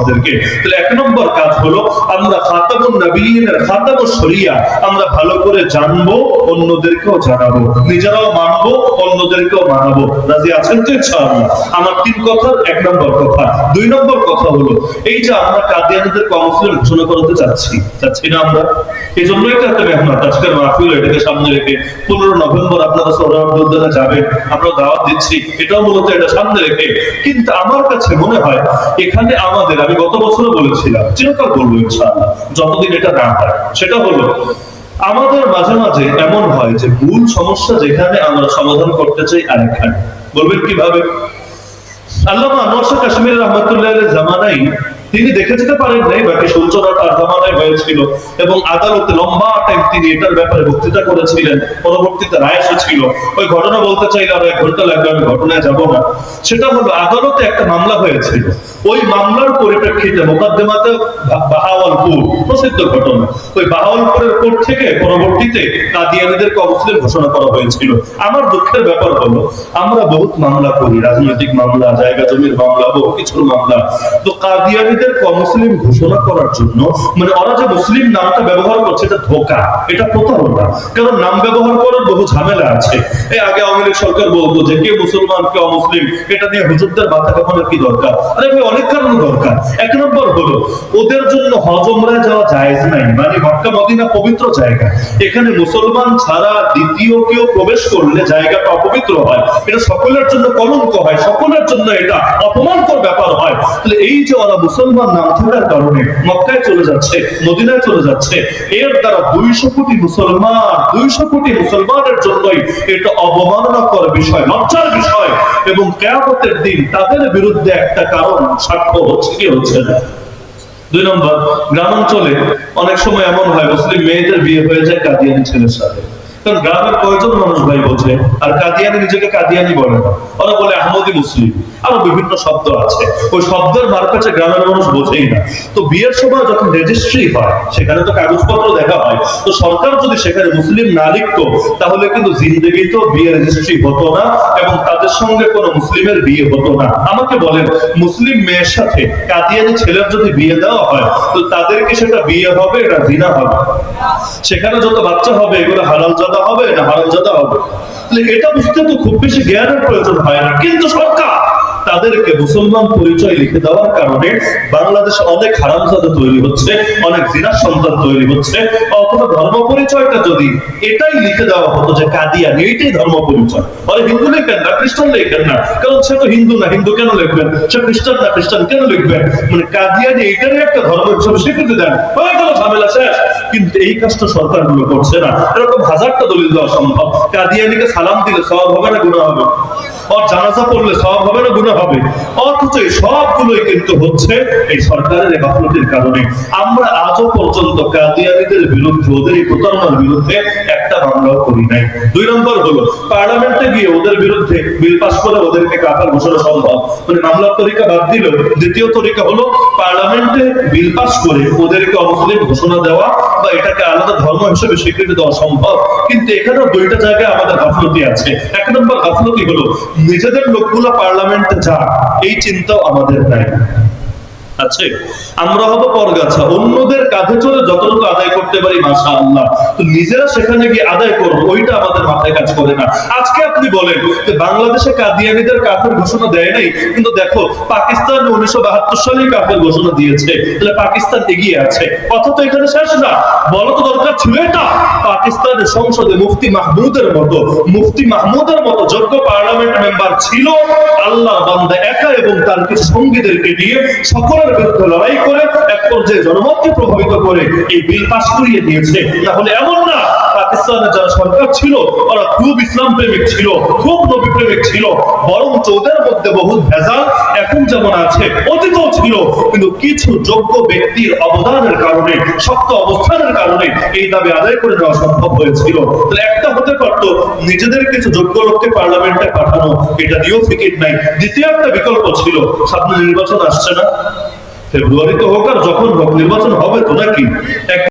আমাদেরকে। তাহলে এক নম্বর কাজ হলো, আমরা খাতামুন নবীনের খাতামুন শরিয়া, আমরা ভালো করে জানব, অন্যদেরকেও জানাব। নিজেরাও মানবো, অন্যদেরকেও মানাবো। রাজি আছেন তো ইনশাআল্লাহ? আমার তিন কথার এক নম্বর কথা। দুই নম্বর কথা হলো, এই যে আমরা কাদিয়ানিদের কমসিল ঘোষণা করতে চাচ্ছি চাচ্ছি না আমরা? এই জন্যই তো এত মেহনত। আজকের মাহফিল, এটাকে সামনে রেখে পনেরো নভেম্বর আপনারা সৌরভে যাবেন, আমরা দাওয়াত দিচ্ছি, এটাও মূলত এটা সামনে রেখে। কিন্তু আমার কাছে মনে হয়, এখানে আমাদের আমি গত বছরও বলেছিলাম, চিরকাল বলব ইনশাআল্লাহ, যতদিন এটা না হয়, সেটা হলো, আমাদের মাঝে মাঝে এমন হয় যে ভুল সমস্যা যেখানে আমরা সমাধান করতে চাই আরেকখানে। বলবেন কীভাবে? আল্লাহ আনোয়ার শাহ কাশ্মীর রহমতুল্লাহ জামানাই তিনি দেখে যেতে পারেন নাই, বাকি সূচনা তার জামানায় হয়েছিল এবং আদালতে লম্বা টাইম তিনি এটার ব্যাপারে বক্তৃতা করেছিলেন, পরবর্তীতে রায় এসেছিল। ওই ঘটনা বলতে চাইলে আরও এক ঘণ্টা লাগবে, আমি ঘটনায় যাব না। সেটা হলো, আদালতে একটা মামলা হয়েছিল। ওই মামলার পরিপ্রেক্ষিতে মোকদ্দমাতে বাহাওয়ালপুর, প্রসিদ্ধ ঘটনা। ওই বাহাওয়ালপুরের কোর্ট থেকে পরবর্তীতে কাদিয়ানিদেরকে অমুসলিম ঘোষণা করা হয়েছিল। আমার দুঃখের ব্যাপার হলো, আমরা বহুত মামলা করি, রাজনৈতিক মামলা, জায়গা জমির মামলা বহু কিছুর মামলা। তো কাদিয়ানিদেরকে অমুসলিম ঘোষণা করার জন্য মানে ওরা যে মুসলিম নামটা ব্যবহার করছে, এটা ধোকা। এটা প্রতারণা। কারণ নাম ব্যবহার করার বহু ঝামেলা আছে। এই আগে আওয়ামী সরকার বলতো যে, কে মুসলমান, কে অমুসলিম, এটা নিয়ে হুজুরদের মাথা কামানোর কি দরকার? আরে ভাই, অনেক কারণ দরকার। এক নম্বর হলো, ওদের জন্য হজ যাওয়া জায়েজ নাই। মানে মক্কা, মদিনা পবিত্র জায়গা। এখানে মুসলমান ছাড়া দ্বিতীয় কেউ প্রবেশ করলে জায়গাটা অপবিত্র হয়। এটা সকলের জন্য কলঙ্ক হয়। সকলের জন্য এটা অপমানকর ব্যাপার হয়। তাহলে এই যে ওরা মুসলমান নাম থাকার কারণে মক্কায় চলে যাচ্ছে, মদিনায় চলে যাচ্ছে। এর দ্বারা দুইশো কোটি মুসলমান, দুইশো কোটি মুসলমানের জন্যই এটা অবমাননাকর বিষয়, লজ্জার বিষয়। এবং কেয়ামতের দিন তাদের বিরুদ্ধে একটা কারণ সাক্ষ্য হচ্ছে কি হচ্ছে না। দুই নম্বর, গ্রামাঞ্চলে অনেক সময় এমন হয়, মুসলিম মেয়েদের বিয়ে হয়ে যায় কাদিয়ানি ছেলের সাথে। কারণ গ্রামের কয়জন মানুষ ভাই বোঝে? আর কাদিয়ানি নিজেকে কাদিয়ানি বলে ওরা বলে আহমদি মুসলিম। আরও বিভিন্ন শব্দ আছে। ওই শব্দের মার্কাছে গ্রামের মানুষ বোঝেই না। তো বিয়ের সময় যখন রেজিস্ট্রি হয়, সেখানে তো কাগজপত্র দেখা হয়। তো সরকার যদি সেখানে মুসলিম না লিখতো, তাহলে কিন্তু জিন্দগিতেও বিয়ে রেজিস্ট্রি হতো না এবং তাদের সঙ্গে কোনো মুসলিমের বিয়ে হতো না। আমাকে বলেন, মুসলিম মেয়ের সাথে কাদিয়ানি ছেলের যদি বিয়ে দেওয়া হয়, তো তাদেরকে সেটা বিয়ে হবে এটা জিনা হবে? সেখানে যত বাচ্চা হবে, এগুলো হালাল জাদা হবে না হারাম জাদা হবে? এটা বুঝতে তো খুব বেশি জ্ঞানের প্রয়োজন হয় না। কিন্তু সরকার তাদেরকে মুসলমান পরিচয় লিখে দেওয়ার কারণে বাংলাদেশে অনেক হারামজাদা তৈরি হচ্ছে, অনেক জিনার সন্তান তৈরি হচ্ছে। অথবা ধর্ম পরিচয়টা যদি এটাই লিখে দেওয়া হতো যে কাদিয়ানি এইটাই ধর্ম পরিচয়। আরে হিন্দু লিখবেন না, খ্রিস্টান লিখবেন না, কারণ সে তো হিন্দু না, হিন্দু কেন লিখবেন? সে খ্রিস্টান না, খ্রিস্টান কেন লিখবেন? মানে কাদিয়ানি এইটারই একটা ধর্ম হিসেবে স্বীকৃতি দেন। হয়ে ঝামেলা শেষ। কিন্তু এই কাজটা সরকারগুলো করছে না। এরকম হাজারটা দলিল দেওয়া সম্ভব। কাদিয়ানিকে সালাম দিলে সব হবে না গুণা হবে। ওর জানাজা পড়লে সব হবে না গুণা হবে? অথচ এই সবগুলোই কিন্তু হচ্ছে এই সরকারের গাফলতির কারণে। আমরা আজও পর্যন্ত কাদিয়ানিদের বিরুদ্ধে, ওদের এই প্রতারণার বিরুদ্ধে একটা মামলাও করি নাই। দুই নম্বর হলো, পার্লামেন্টে গিয়ে ওদের বিরুদ্ধে বিল পাস করে ওদেরকে কাফের ঘোষণা সম্ভব। মানে মামলার তরিকা বাদ দিল দ্বিতীয় তরিকা হলো, পার্লামেন্টে বিল পাস করে ওদেরকে অমুসলিম ঘোষণা দেওয়া বা এটাকে আলাদা ধর্ম হিসেবে স্বীকৃতি দেওয়া সম্ভব। কিন্তু এখানেও দুইটা জায়গায় আমাদের গাফলতি আছে। এক নম্বর গাফলতি হলো, নিজেদের লোকগুলো পার্লামেন্টে যা এই চিন্তাও আমাদের নাই। আছে। আমরা হব পরগাছা অন্যদের কাঁধে চড়ে যতটুকু আদায় করতে পারি মাসা আল্লাহ তো নিজেরা সেখানে গিয়ে আদায় করব ওইটা আমাদের মাথায় কাজ করে না। আজকে আপনি বলেন যে বাংলাদেশে কাদিয়ানিদের কাফের ঘোষণা দেয় নাই, কিন্তু দেখো, পাকিস্তান উনিশশো বাহাত্তর সালেই কাফের ঘোষণা দিয়েছে। তাহলে পাকিস্তান এগিয়ে আছে। কথা তো এখানে শেষ না। বলো তো দরকার ছিল এটা? পাকিস্তানের সংসদে মুফতি মাহমুদের মতো, মুফতি মাহমুদের মতো যোগ্য পার্লামেন্ট মেম্বার ছিল। আল্লাহ বান্দা একা এবং তার কিছু সঙ্গীদেরকে নিয়ে সকলের বিরুদ্ধে লড়াই করে এক পর্যায়ে জনমতকে প্রভাবিত করে এই বিল পাস করিয়ে দিয়েছে। তাহলে এমন না, পাকিস্তানের যারা সরকার ছিল, ওরা খুব ইসলাম প্রেমিক ছিল, খুব নবী প্রেমিক ছিল, বরং ওদের মধ্যে বহু ভেজাল এখন যেমন আছে, অতীতও ছিল, কিন্তু কিছু যোগ্য ব্যক্তির অবদানের কারণে, শক্ত অবস্থানের কারণে এই দাবি আদায় করে নেওয়া সম্ভব হয়েছিল। তাহলে একটা হতে পারতো, নিজেদের কিছু যোগ্য লোককে পার্লামেন্টে পাঠানো, এটা দিয়েও ফিকির নাই। দ্বিতীয় একটা বিকল্প ছিল, সামনে নির্বাচন আসছে না। ফেব্রুয়ারিতে হোক আর যখন নির্বাচন হবে তো নাকি